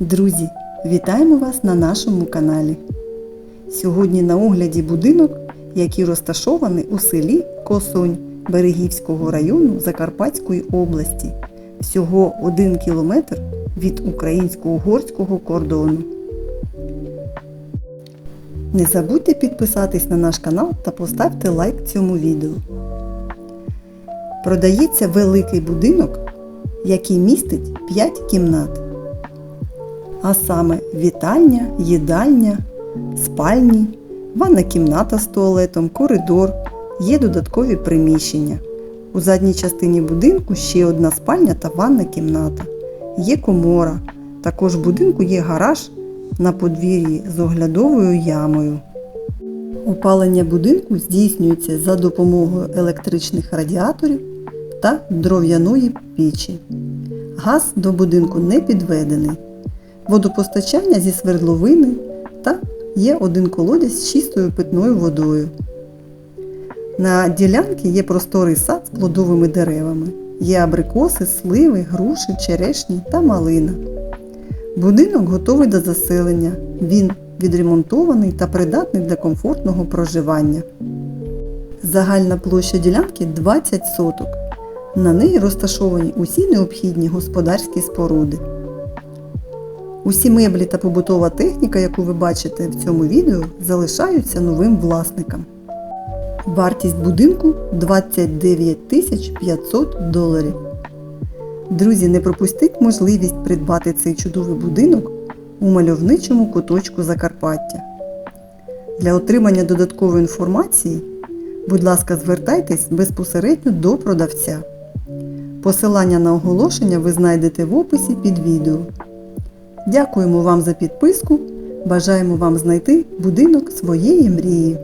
Друзі, вітаємо вас на нашому каналі. Сьогодні на огляді будинок, який розташований у селі Косонь Берегівського району Закарпатської області. Всього 1 кілометр від українсько-угорського кордону. Не забудьте підписатись на наш канал та поставте лайк цьому відео. Продається великий будинок, який містить 5 кімнат а саме вітальня, їдальня, спальні, ванна кімната з туалетом, коридор, є додаткові приміщення. У задній частині будинку ще одна спальня та ванна кімната. Є комора. Також в будинку є гараж на подвір'ї з оглядовою ямою. Опалення будинку здійснюється за допомогою електричних радіаторів та дров'яної печі. Газ до будинку не підведений водопостачання зі свердловини та є один колодязь з чистою питною водою. На ділянці є просторий сад з плодовими деревами. Є абрикоси, сливи, груші, черешні та малина. Будинок готовий до заселення. Він відремонтований та придатний для комфортного проживання. Загальна площа ділянки 20 соток. На неї розташовані усі необхідні господарські споруди. Усі меблі та побутова техніка, яку ви бачите в цьому відео, залишаються новим власникам. Вартість будинку 29 тисяч 500 доларів. Друзі, не пропустіть можливість придбати цей чудовий будинок у мальовничому куточку Закарпаття. Для отримання додаткової інформації, будь ласка, звертайтесь безпосередньо до продавця. Посилання на оголошення ви знайдете в описі під відео. Дякуємо вам за підписку. Бажаємо вам знайти будинок своєї мрії.